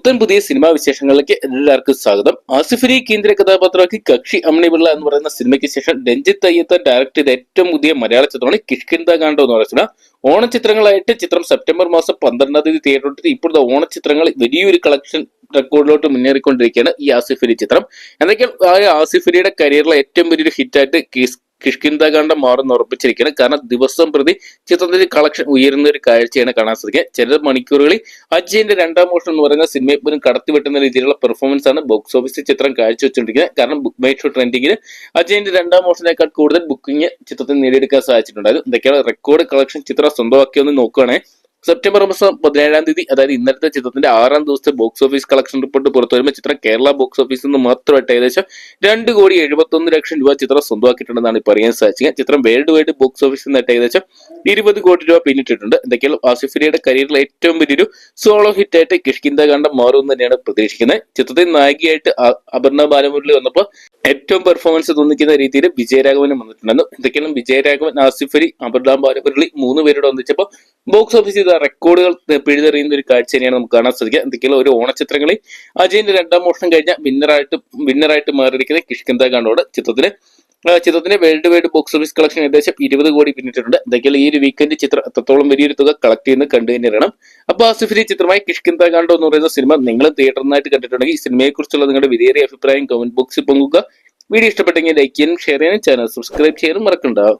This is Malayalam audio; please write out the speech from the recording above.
പുത്തൻ പുതിയ സിനിമാ വിശേഷങ്ങളിലേക്ക് എല്ലാവർക്കും സ്വാഗതം. ആസിഫിരി കേന്ദ്ര കഥാപാത്രമാക്കി കക്ഷി അമ്മണിപിള്ള എന്ന് പറയുന്ന സിനിമയ്ക്ക് ശേഷം രഞ്ജിത്ത് അയ്യത്ത ഡയറക്ട് ചെയ്ത ഏറ്റവും പുതിയ മലയാള ചിത്രമാണ് കിഷ്കിന്ത കാണ്ടോ എന്ന് പറയുന്ന ഓണച്ചിത്രങ്ങളായിട്ട് ചിത്രം സെപ്റ്റംബർ മാസം പന്ത്രണ്ടാം തീയതി തിയേറ്ററിൽ ഇപ്പോഴത്തെ ഓണച്ചിത്രങ്ങൾ വലിയൊരു കളക്ഷൻ റെക്കോർഡിലോട്ട് മുന്നേറിക്കൊണ്ടിരിക്കുകയാണ് ഈ ആസിഫിരി ചിത്രം. എന്തൊക്കെയാണ് ആസിഫിരിയുടെ കരിയറിലെ ഏറ്റവും വലിയൊരു ഹിറ്റായിട്ട് കിഷ്കിന്താകാന്ഡം മാറുന്ന ഉറപ്പിച്ചിരിക്കുകയാണ്. കാരണം ദിവസം പ്രതി ചിത്രത്തിന്റെ കളക്ഷൻ ഉയരുന്ന ഒരു കാഴ്ചയാണ് കാണാൻ സാധിക്കുക. ചില മണിക്കൂറുകളിൽ അജയന്റെ രണ്ടാം മോഷൻ എന്ന് പറയുന്ന സിനിമയെ പോലും കടത്തിവെട്ടുന്ന രീതിയിലുള്ള പെർഫോമൻസ് ആണ് ബോക്സ് ഓഫീസിൽ ചിത്രം കാഴ്ചവെച്ചുകൊണ്ടിരിക്കുന്നത്. കാരണം ബുക്ക് ഷോ ട്രെൻഡിങ്ങിൽ അജയന്റെ രണ്ടാം മോഷനേക്കാൾ കൂടുതൽ ബുക്കിംഗ് ചിത്രത്തിന് നേടിയെടുക്കാൻ സാധിച്ചിട്ടുണ്ടായിരുന്നു. എന്തൊക്കെയാണ് റെക്കോർഡ് കളക്ഷൻ ചിത്രം സ്വന്തമാക്കിയൊന്ന് നോക്കുകയാണെങ്കിൽ സെപ്റ്റംബർ മാസം പതിനേഴാം തീയതി അതായത് ഇന്നലത്തെ ചിത്രത്തിന്റെ ആറാം ദിവസത്തെ ബോക്സ് ഓഫീസ് കളക്ഷൻ റിപ്പോർട്ട് പുറത്തു വരുമ്പോൾ ചിത്രം കേരള ബോക്സ് ഓഫീസിൽ നിന്ന് മാത്രമായിട്ട് ഏകദേശം രണ്ട് കോടി എഴുപത്തൊന്ന് ലക്ഷം രൂപ ചിത്രം സ്വന്തമാക്കിയിട്ടുണ്ടെന്നാണ് ഇപ്പോൾ അറിയാൻ സാധിച്ചത് ചിത്രം വേൾഡ് വൈഡ് ബോക്സ് ഓഫീസിൽ നിന്നായിട്ട് ഏകദേശം ഇരുപത് കോടി രൂപ പിന്നിട്ടിട്ടുണ്ട്. എന്തൊക്കെയാണ് ആസിഫിലിയുടെ കരിയറിലെ ഏറ്റവും വലിയൊരു സോളോ ഹിറ്റായിട്ട് കിഷ്കിന്ത കണ്ടം മാറുമെന്ന് തന്നെയാണ് പ്രതീക്ഷിക്കുന്നത്. ചിത്രത്തിൽ നായികയായിട്ട് അപർണ ബാലമുരളി വന്നപ്പോൾ ഏറ്റവും പെർഫോമൻസ് തോന്നിക്കുന്ന രീതിയിൽ വിജയരാഘവനും വന്നിട്ടുണ്ടെന്നും എന്തൊക്കെയാണ് വിജയരാഘവൻ ആസിഫ് അലി അപർണ ബാലപുരളി മൂന്ന് പേരോട് ഒന്നിച്ചപ്പോൾ ബോക്സ് ഓഫീസിൽ ചെയ്ത റെക്കോർഡുകൾ പിഴുതെറിയുന്ന ഒരു കാഴ്ച തന്നെയാണ് നമുക്ക് കാണാൻ സാധിക്കുക. എന്തൊക്കെയാണ് ഒരു ഓണച്ചിത്രങ്ങളിൽ അജയന്റെ രണ്ടാം മോഷണം കഴിഞ്ഞ വിന്നറായിട്ട് വിന്നറായിട്ട് മാറിയിരിക്കുന്ന കിഷ്കിന്ത കാണ്ടോട് ചിത്രത്തിന് ആ, ചിത്രത്തിന്റെ world wide box office collection ഏകദേശം ഇരുപത് കോടി പിന്നിട്ടിട്ടുണ്ട്. എന്തൊക്കെയാണ് ഈ ഒരു വീക്കെൻഡ് ചിത്രം എത്രത്തോളം വലിയൊരു തുക കളക്ട് ചെയ്യുന്ന കണ്ടു തന്നെ അപ്പൊ ആസിഫലി ചിത്രമായി കിഷ്കിന്ത കാണ്ടോ എന്ന് പറയുന്ന സിനിമ നിങ്ങൾ തിയേറ്ററിനായിട്ട് കണ്ടിട്ടുണ്ടെങ്കിൽ ഈ സിനിമയെക്കുറിച്ചുള്ള നിങ്ങളുടെ വിലയേറിയ അഭിപ്രായം കമന്റ് ബോക്സിൽ പങ്കുക വീഡിയോ ഇഷ്ടപ്പെട്ടെങ്കിൽ ലൈക്ക് ചെയ്യാനും ഷെയർ ചെയ്യാനും ചാനൽ സബ്സ്ക്രൈബ് ചെയ്യാനും മറക്കണ്ടാവും